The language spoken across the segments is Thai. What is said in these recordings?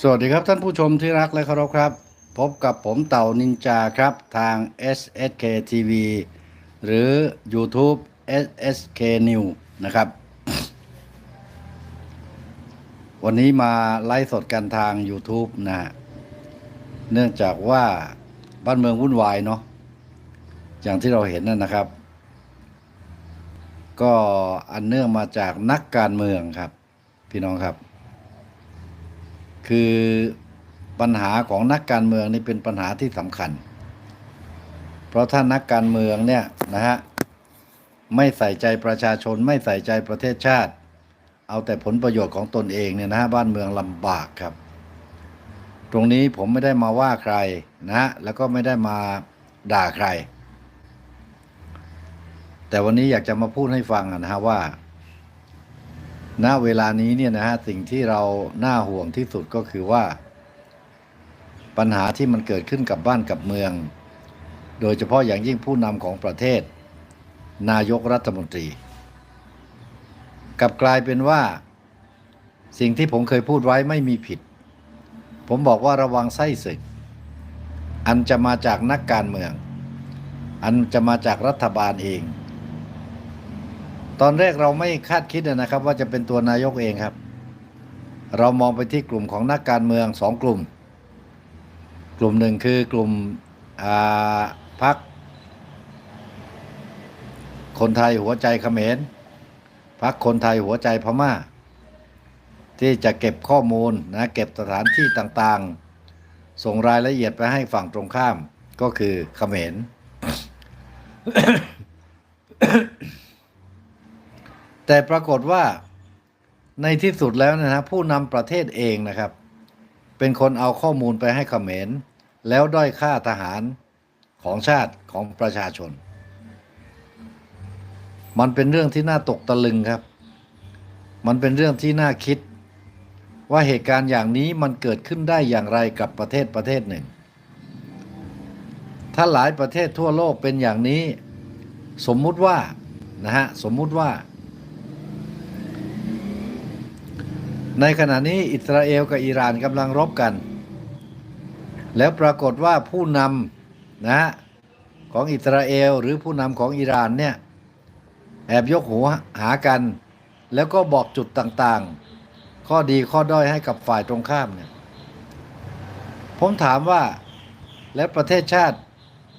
สวัสดีครับท่านผู้ชมที่รักและเคารพครับ พบกับผมเต่านินจาครับทาง SSK TV หรือ YouTube SSK New นะครับ วันนี้มาไลฟ์สดกันทาง YouTube นะฮะเนื่องจากว่าบ้านเมืองวุ่นวายเนาะอย่างที่เราเห็นนั่นนะครับ ก็อันเนื่องมาจากนักการเมืองครับ พี่น้องครับ คือปัญหาของนักการเมืองนี่เป็นปัญหาที่สำคัญ เพราะถ้านักการเมืองเนี่ยนะฮะไม่ใส่ใจประชาชนไม่ใส่ใจประเทศชาติ เอาแต่ผลประโยชน์ของตนเองเนี่ยนะฮะบ้านเมืองลำบากครับ ตรงนี้ผมไม่ได้มาว่าใครนะฮะแล้วก็ไม่ได้มาด่าใคร แต่วันนี้อยากจะมาพูดให้ฟังนะฮะว่า ณเวลานี้เนี่ยนะฮะสิ่งที่เราน่าห่วงที่สุดก็คือว่า ปัญหาที่มันเกิดขึ้นกับบ้านกับเมือง โดยเฉพาะอย่างยิ่งผู้นำของประเทศ นายกรัฐมนตรีกลับกลายเป็นว่า สิ่งที่ผมเคยพูดไว้ไม่มีผิด ผมบอกว่าระวังไส้ศึก อันจะมาจากนักการเมือง อันจะมาจากรัฐบาลเอง ตอนแรกเราไม่คาดคิดนะครับ ว่าจะเป็นตัวนายกเองครับ เรามองไปที่กลุ่มของนักการเมืองสองกลุ่ม กลุ่มหนึ่งคือกลุ่มพักคนไทยหัวใจเขมรพักคนไทยหัวใจพม่า ที่จะเก็บข้อมูลนะเก็บสถานที่ต่างๆ ส่งรายละเอียดไปให้ฝั่งตรงข้ามก็คือเขมร แต่ปรากฏว่าในที่สุดแล้วนะฮะผู้นำประเทศเองนะครับ เป็นคนเอาข้อมูลไปให้เขมร แล้วด้อยค่าทหารของชาติของประชาชน มันเป็นเรื่องที่น่าตกตะลึงครับ มันเป็นเรื่องที่น่าคิด ว่าเหตุการณ์อย่างนี้มันเกิดขึ้นได้อย่างไรกับประเทศประเทศหนึ่ง ถ้าหลายประเทศทั่วโลกเป็นอย่างนี้ สมมุติว่านะฮะสมมุติว่า ในขณะนี้อิสราเอลกับอิหร่านกำลังรบกัน แล้วปรากฏว่าผู้นำนะของอิสราเอลหรือผู้นำของอิหร่านเนี่ยแอบยกหัวหากัน แล้วก็บอกจุดต่างๆ ข้อดีข้อด้อยให้กับฝ่ายตรงข้ามเนี่ยผมถามว่าแล้วประเทศชาติ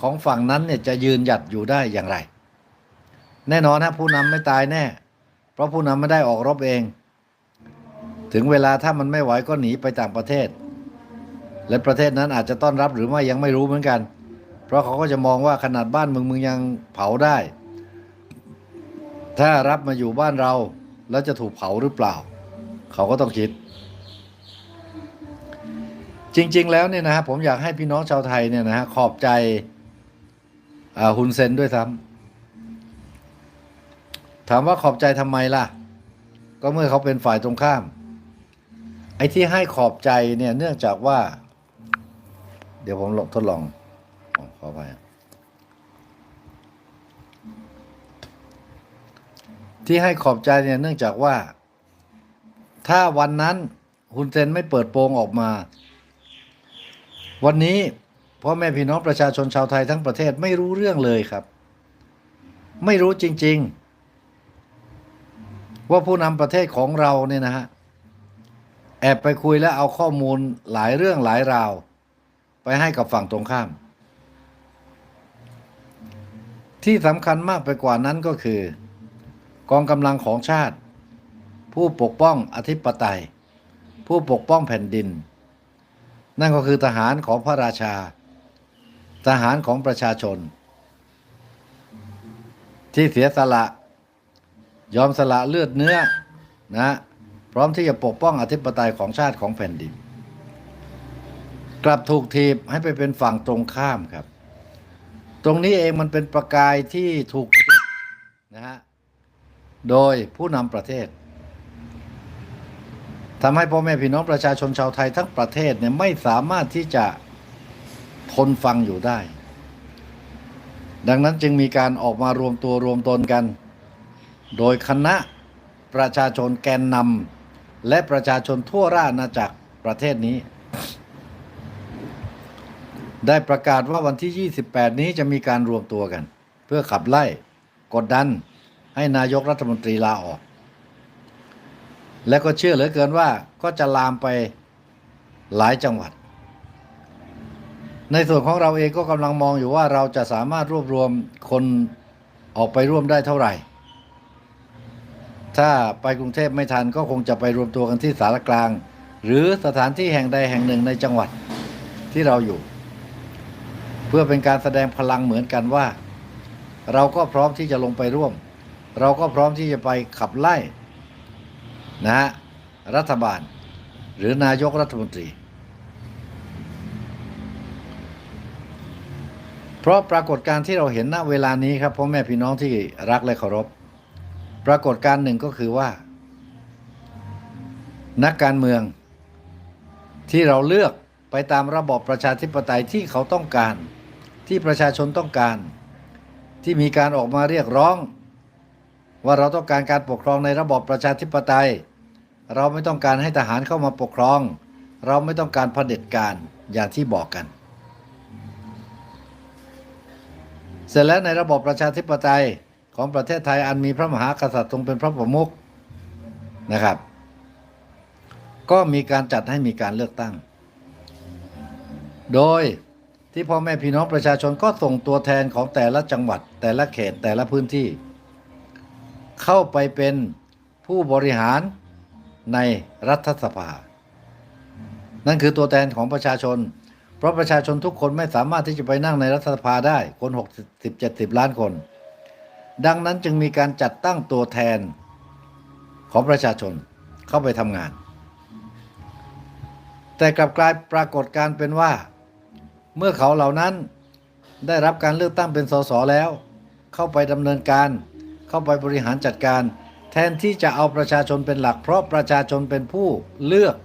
ของฝั่งนั้นเนี่ยจะยืนหยัดอยู่ได้อย่างไร แน่นอนฮะผู้นำไม่ตายแน่ เพราะผู้นำไม่ได้ออกรบเอง ถึงเวลาถ้ามันไม่ไหวก็หนีไปต่างประเทศ และประเทศนั้นอาจจะต้อนรับหรือไม่ยังไม่รู้เหมือนกัน เพราะเขาก็จะมองว่าขนาดบ้านมึงมึงยังเผาได้ ถ้ารับมาอยู่บ้านเราแล้วจะถูกเผาหรือเปล่า เขาก็ต้องคิด จริง ๆ แล้วเนี่ยนะฮะผมอยากให้พี่น้องชาวไทยเนี่ยนะฮะขอบใจฮุนเซนด้วยซ้ำถามว่าขอบใจทำไมล่ะ ก็เมื่อเขาเป็นฝ่ายตรงข้าม ไอ้ที่ให้ขอบใจเนี่ยเนื่องจากว่า เดี๋ยวผมลองทดลองอขอไปที่ให้ขอบใจเนี่ยเนื่องจากว่า ถ้าวันนั้นฮุนเซนไม่เปิดโปงออกมา วันนี้พ่อแม่พี่น้องประชาชนชาวไทยทั้งประเทศไม่รู้เรื่องเลยครับ ไม่รู้จริง ๆ ว่าผู้นำประเทศของเราเนี่ยนะฮะ แอบไปคุยแล้วเอาข้อมูลหลายเรื่องหลายราว ไปให้กับฝั่งตรงข้าม ที่สำคัญมากไปกว่านั้นก็คือ กองกำลังของชาติ ผู้ปกป้องอธิปไตย ผู้ปกป้องแผ่นดิน นั่นก็คือทหารของพระราชา ทหารของประชาชน ที่เสียสละ ยอมสละเลือดเนื้อนะ พร้อมที่จะปกป้องอธิปไตยของชาติของแผ่นดิน กลับถูกทีบให้ไปเป็นฝั่งตรงข้ามครับ ตรงนี้เองมันเป็นประกายที่ถูกนะฮะโดยผู้นำประเทศทำให้พ่อแม่พี่น้องประชาชนชาวไทยทั้งประเทศเนี่ยไม่สามารถที่จะทนฟังอยู่ได้ ดังนั้นจึงมีการออกมารวมตัวรวมตนกัน โดยคณะประชาชนแกนนำ และประชาชนทั่วราชอาณาจักรประเทศนี้ ได้ประกาศว่าวันที่ 28 นี้จะมีการรวมตัวกัน เพื่อขับไล่กดดันให้นายกรัฐมนตรีลาออก และก็เชื่อเหลือเกินว่าก็จะลามไปหลายจังหวัด ในส่วนของเราเองก็กำลังมองอยู่ว่าเราจะสามารถรวบรวมคนออกไปร่วมได้เท่าไหร่ ถ้าไปกรุงเทพไม่ทันก็คงจะไปรวมตัวกันที่สารกลาง หรือสถานที่แห่งใดแห่งหนึ่งในจังหวัดที่เราอยู่ เพื่อเป็นการแสดงพลังเหมือนกันว่า เราก็พร้อมที่จะลงไปร่วม เราก็พร้อมที่จะไปขับไล่นะฮะรัฐบาล หรือนายกรัฐมนตรี เพราะปรากฏการณ์ที่เราเห็นณเวลานี้ครับพ่อแม่พี่น้องที่รักและเคารพ ปรากฏการหนึ่งก็คือว่า นักการเมืองที่เราเลือกไปตามระบอบประชาธิปไตยที่เขาต้องการ ที่ประชาชนต้องการ ที่มีการออกมาเรียกร้อง ว่าเราต้องการการปกครองในระบอบประชาธิปไตย เราไม่ต้องการให้ทหารเข้ามาปกครอง เราไม่ต้องการเผด็จการอย่างที่บอกกัน เสร็จแล้วในระบอบประชาธิปไตย ของประเทศไทยอันมีพระมหากษัตริย์ทรงเป็นพระประมุขนะครับ ก็มีการจัดให้มีการเลือกตั้ง โดยที่พ่อแม่พี่น้องประชาชนก็ส่งตัวแทนของแต่ละจังหวัด แต่ละเขตแต่ละพื้นที่ เข้าไปเป็นผู้บริหารในรัฐสภา นั่นคือตัวแทนของประชาชน เพราะประชาชนทุกคนไม่สามารถที่จะไปนั่งในรัฐสภาได้คน 60 70 ล้านคน ดังนั้นจึงมีการจัดตั้งตัวแทนของประชาชนเข้าไปทำงาน แต่กลับกลายปรากฏการเป็นว่า เมื่อเขาเหล่านั้นได้รับการเลือกตั้งเป็นสสแล้ว เข้าไปดำเนินการ เข้าไปบริหารจัดการ แทนที่จะเอาประชาชนเป็นหลัก เพราะประชาชนเป็นผู้เลือก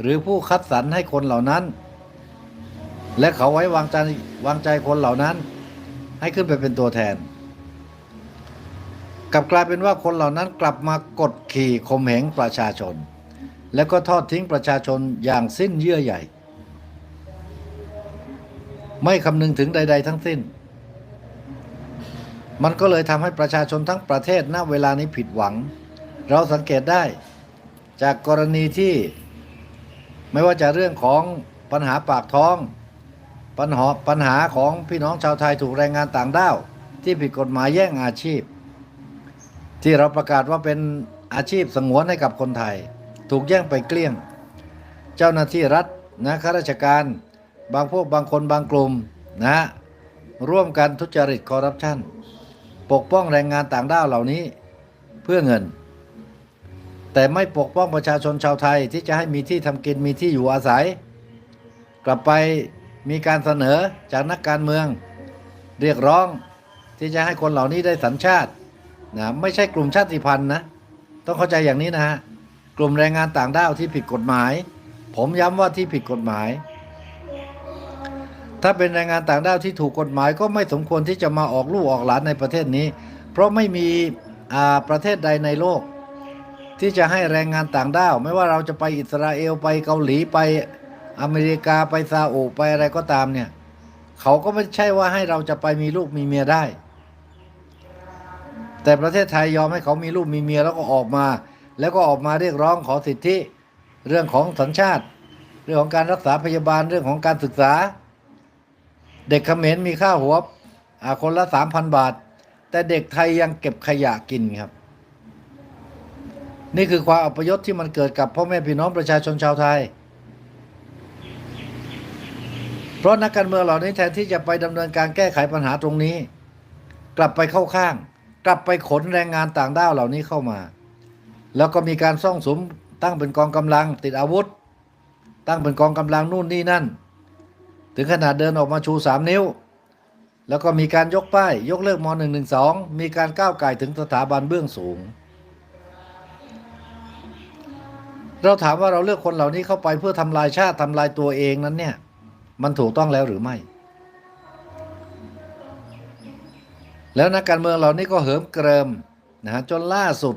หรือผู้คัดสรรให้คนเหล่านั้น และเขาไว้วางใจวางใจคนเหล่านั้น ให้ขึ้นไปเป็นตัวแทน กลับกลายเป็นว่าคนเหล่านั้นกลับมากดขี่ข่มเหงประชาชน แล้วก็ทอดทิ้งประชาชนอย่างสิ้นเยื่อใยไม่คำนึงถึงใด ๆ ทั้งสิ้น มันก็เลยทำให้ประชาชนทั้งประเทศณเวลานี้ผิดหวัง เราสังเกตได้จากกรณีที่ไม่ว่าจะเรื่องของปัญหาปากท้อง ปัญหาปัญหาของพี่น้องชาวไทยถูกแรงงานต่างด้าว ที่ผิดกฎหมายแย่งอาชีพ ที่เราประกาศว่าเป็นอาชีพสงวนให้กับคนไทย ถูกแย่งไปเกลี้ยง เจ้าหน้าที่รัฐนะข้าราชการบางพวกบางคนบางกลุ่มนะร่วมกันทุจริตคอร์รัปชันปกป้องแรงงานต่างด้าวเหล่านี้เพื่อเงิน แต่ไม่ปกป้องประชาชนชาวไทยที่จะให้มีที่ทำกินมีที่อยู่อาศัย กลับไปมีการเสนอจากนักการเมือง เรียกร้องที่จะให้คนเหล่านี้ได้สัญชาติ นะไม่ใช่กลุ่มชาติพันธุ์นะต้องเข้าใจอย่างนี้นะฮะกลุ่มแรงงานต่างด้าวที่ผิดกฎหมาย ผมย้ำว่าที่ผิดกฎหมาย ถ้าเป็นแรงงานต่างด้าวที่ถูกกฎหมายก็ไม่สมควรที่จะมาออกลูกออกหลานในประเทศนี้ เพราะไม่มีอาประเทศใดในโลก ที่จะให้แรงงานต่างด้าว ไม่ว่าเราจะไปอิสราเอลไปเกาหลีไปอเมริกาไปซาอุไปอะไรก็ตามเนี่ยเขาก็ไม่ใช่ว่าให้เราจะไปมีลูกมีเมียได้ แต่ประเทศไทยยอมให้เขามีลูกมีเมียแล้วก็ออกมา แล้วก็ออกมาเรียกร้องขอสิทธิเรื่องของสัญชาติ เรื่องของการรักษาพยาบาลเรื่องของการศึกษา เด็กเขมรมีค่าหัวคนละสามพันบาท แต่เด็กไทยยังเก็บขยะกินครับ นี่คือความอัปยศที่มันเกิดกับพ่อแม่พี่น้องประชาชนชาวไทย เพราะนักการเมืองเหล่านี้แทนที่จะไปดำเนินการแก้ไขปัญหาตรงนี้ กลับไปเข้าข้าง กลับไปขนแรงงานต่างด้าวเหล่านี้เข้ามา แล้วก็มีการซ่องสมตั้งเป็นกองกำลังติดอาวุธ ตั้งเป็นกองกำลังนู่นนี่นั่น ถึงขนาดเดินออกมาชูสามนิ้ว แล้วก็มีการยกป้าย ยกเลิกม .112 มีการก้าวไก่ถึงสถาบันเบื้องสูง เราถามว่าเราเลือกคนเหล่านี้เข้าไปเพื่อทำลายชาติทำลายตัวเองนั้นเนี่ย มันถูกต้องแล้วหรือไม่ แล้วนักการเมืองเหล่านี้ก็เหิมเกริมนะฮะจนล่าสุด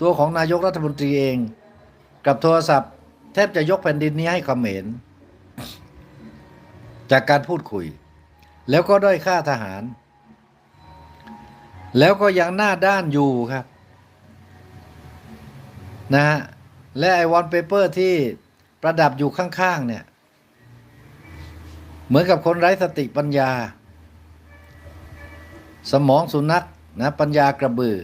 ตัวของนายกรัฐมนตรีเอง กับโทรศัพท์ แทบจะยกแผ่นดินนี้ให้เขมรจากการพูดคุย แล้วก็ด้อยค่าทหาร แล้วก็ยังหน้าด้านอยู่ครับนะฮะและไอวอนเปเปอร์ที่ประดับอยู่ข้างๆเนี่ย เหมือนกับคนไร้สติปัญญา สมองสุนัขนะปัญญากระบือ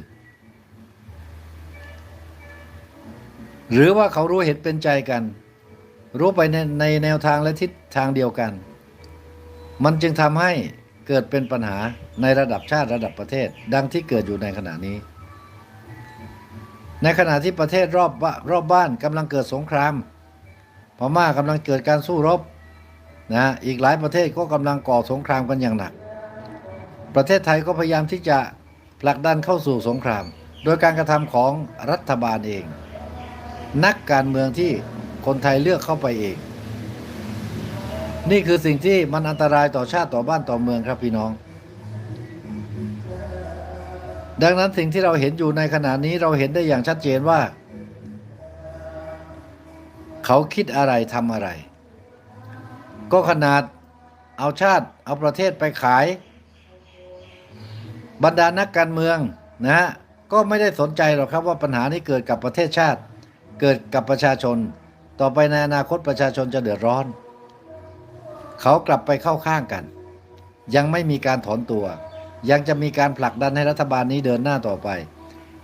หรือว่าเขารู้เห็นเป็นใจกัน รู้ไปในในแนวทางและทิศทางเดียวกัน มันจึงทำให้เกิดเป็นปัญหาในระดับชาติระดับประเทศ ดังที่เกิดอยู่ในขณะนี้ ในขณะที่ประเทศรอบรอบบ้านกำลังเกิดสงครามพม่ากำลังเกิดการสู้รบนะอีกหลายประเทศก็กำลังก่อสงครามกันอย่างหนัก ประเทศไทยก็พยายามที่จะผลักดันเข้าสู่สงคราม โดยการกระทำของรัฐบาลเอง นักการเมืองที่คนไทยเลือกเข้าไปเอง นี่คือสิ่งที่มันอันตรายต่อชาติต่อบ้านต่อเมืองครับพี่น้อง ดังนั้นสิ่งที่เราเห็นอยู่ในขณะนี้เราเห็นได้อย่างชัดเจนว่า เขาคิดอะไรทำอะไร ก็ขนาดเอาชาติเอาประเทศไปขาย บรรดานักการเมืองนะฮะก็ไม่ได้สนใจหรอกครับว่าปัญหานี้เกิดกับประเทศชาติ เกิดกับประชาชน ต่อไปในอนาคตประชาชนจะเดือดร้อน เขากลับไปเข้าข้างกัน ยังไม่มีการถอนตัว ยังจะมีการผลักดันให้รัฐบาลนี้เดินหน้าต่อไป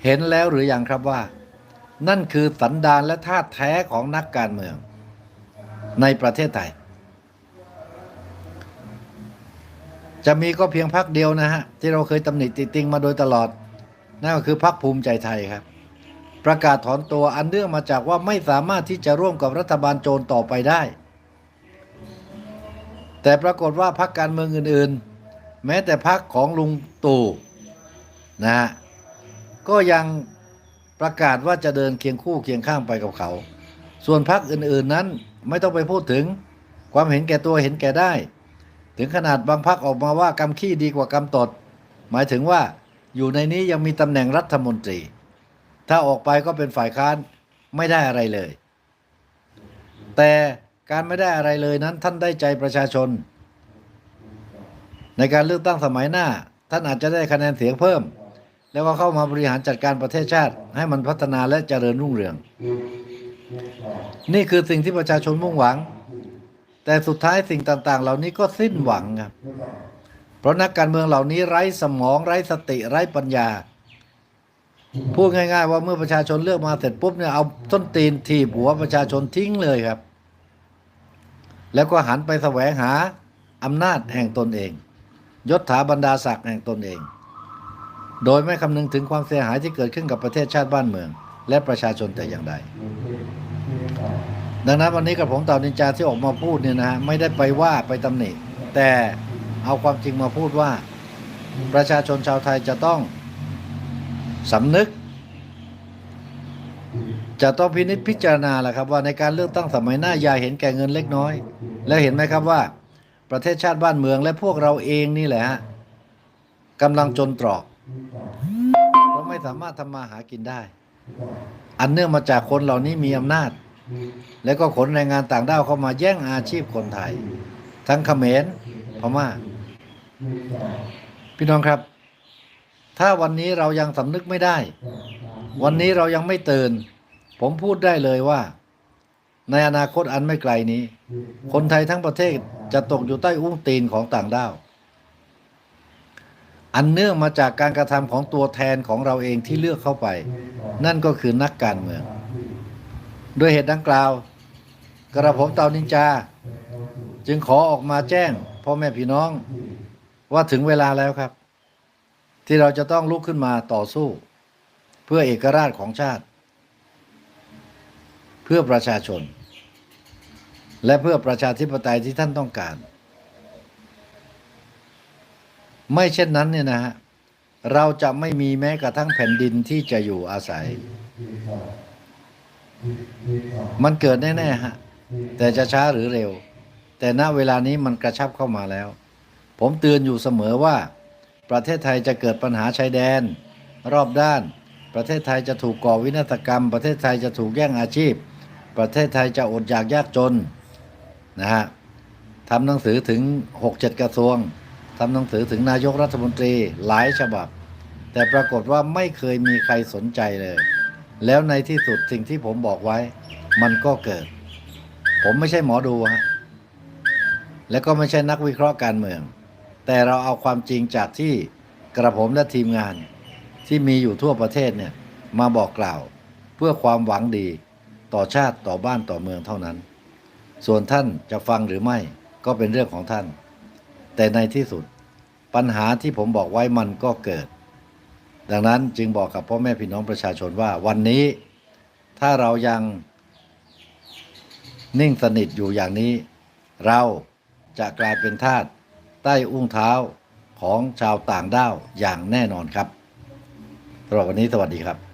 เห็นแล้วหรือยังครับว่า นั่นคือสันดานและท่าแท้ของนักการเมือง ในประเทศไทย จะมีก็เพียงพักเดียวนะฮะ ที่เราเคยตำหนิติติงมาโดยตลอด นั่นก็คือพักภูมิใจไทยครับ ประกาศถอนตัวอันเนื่องมาจากว่าไม่สามารถที่จะร่วมกับรัฐบาลโจรต่อไปได้ แต่ปรากฏว่าพักการเมืองอื่นๆ แม้แต่พักของลุงตู่นะฮะก็ยังประกาศว่าจะเดินเคียงคู่เคียงข้างไปกับเขา ส่วนพักอื่นๆนั้นไม่ต้องไปพูดถึงความเห็นแก่ตัวเห็นแก่ได้ ถึงขนาดบางพักออกมาว่ากำขี้ดีกว่ากำตด หมายถึงว่าอยู่ในนี้ยังมีตำแหน่งรัฐมนตรี ถ้าออกไปก็เป็นฝ่ายค้านไม่ได้อะไรเลย แต่การไม่ได้อะไรเลยนั้นท่านได้ใจประชาชน ในการเลือกตั้งสมัยหน้า ท่านอาจจะได้คะแนนเสียงเพิ่ม แล้วก็เข้ามาบริหารจัดการประเทศชาติ ให้มันพัฒนาและเจริญรุ่งเรือง นี่คือสิ่งที่ประชาชนมุ่งหวัง แต่สุดท้ายสิ่งต่าง ๆ เหล่านี้ก็สิ้นหวังครับ เพราะนักการเมืองเหล่านี้ไร้สมองไร้สติไร้ปัญญา พูดง่าย ๆ ว่าเมื่อประชาชนเลือกมาเสร็จปุ๊บเนี่ยเอาต้นตีนถีบหัวประชาชนทิ้งเลยครับ แล้วก็หันไปแสวงหาอำนาจแห่งตนเอง ยศถาบรรดาศักดิ์แห่งตนเอง โดยไม่คำนึงถึงความเสียหายที่เกิดขึ้นกับประเทศชาติบ้านเมือง และประชาชนแต่อย่างใด ดังนั้นวันนี้กับผมเต่านินจาที่ออกมาพูดเนี่ยนะฮะไม่ได้ไปว่าไปตำหนิแต่เอาความจริงมาพูดว่า ประชาชนชาวไทยจะต้องสำนึก จะต้องพินิจพิจารณาแหละครับว่าในการเลือกตั้งสมัยหน้าอย่าเห็นแก่เงินเล็กน้อย แล้วเห็นไหมครับว่า ประเทศชาติบ้านเมืองและพวกเราเองนี่แหละฮะกำลังจนตรอกเราไม่สามารถทำมาหากินได้ อันเนื่องมาจากคนเหล่านี้มีอำนาจ แล้วก็ขนแรงงานต่างด้าวเข้ามาแย่งอาชีพคนไทย ทั้งเขมรพม่า พี่น้องครับ ถ้าวันนี้เรายังสำนึกไม่ได้ วันนี้เรายังไม่ตื่น ผมพูดได้เลยว่า ในอนาคตอันไม่ไกลนี้ คนไทยทั้งประเทศจะตกอยู่ใต้อุ้งตีนของต่างด้าว อันเนื่องมาจากการกระทำของตัวแทนของเราเองที่เลือกเข้าไป นั่นก็คือนักการเมือง ด้วยเหตุดังกล่าว กระผมเตานินจา จึงขอออกมาแจ้งพ่อแม่พี่น้องว่าถึงเวลาแล้วครับ ที่เราจะต้องลุกขึ้นมาต่อสู้ เพื่อเอกราชของชาติ เพื่อประชาชน และเพื่อประชาธิปไตยที่ท่านต้องการ ไม่เช่นนั้นเนี่ยนะฮะเราจะไม่มีแม้กระทั่งแผ่นดินที่จะอยู่อาศัย มันเกิดแน่ๆฮะ แต่จะช้าหรือเร็ว แต่ณเวลานี้มันกระชับเข้ามาแล้ว ผมเตือนอยู่เสมอว่า ประเทศไทยจะเกิดปัญหาชายแดน รอบด้าน ประเทศไทยจะถูกก่อวินาศกรรม ประเทศไทยจะถูกแย่งอาชีพ ประเทศไทยจะอดอยากยากจนนะฮะทำหนังสือถึง 6-7 กระทรวงทำหนังสือถึงนายกรัฐมนตรีหลายฉบับ แต่ปรากฏว่าไม่เคยมีใครสนใจเลย แล้วในที่สุดสิ่งที่ผมบอกไว้ มันก็เกิด ผมไม่ใช่หมอดูฮะและก็ไม่ใช่นักวิเคราะห์การเมือง แต่เราเอาความจริงจากที่กระผมและทีมงาน ที่มีอยู่ทั่วประเทศเนี่ยมาบอกกล่าว เพื่อความหวังดีต่อชาติต่อบ้านต่อเมืองเท่านั้น ส่วนท่านจะฟังหรือไม่ก็เป็นเรื่องของท่าน แต่ในที่สุดปัญหาที่ผมบอกไว้มันก็เกิด ดังนั้นจึงบอกกับพ่อแม่พี่น้องประชาชนว่าวันนี้ถ้าเรายังนิ่งสนิทอยู่อย่างนี้ เราจะกลายเป็นทาสใต้อุ้งเท้าของชาวต่างด้าวอย่างแน่นอนครับสำหรับวันนี้สวัสดีครับ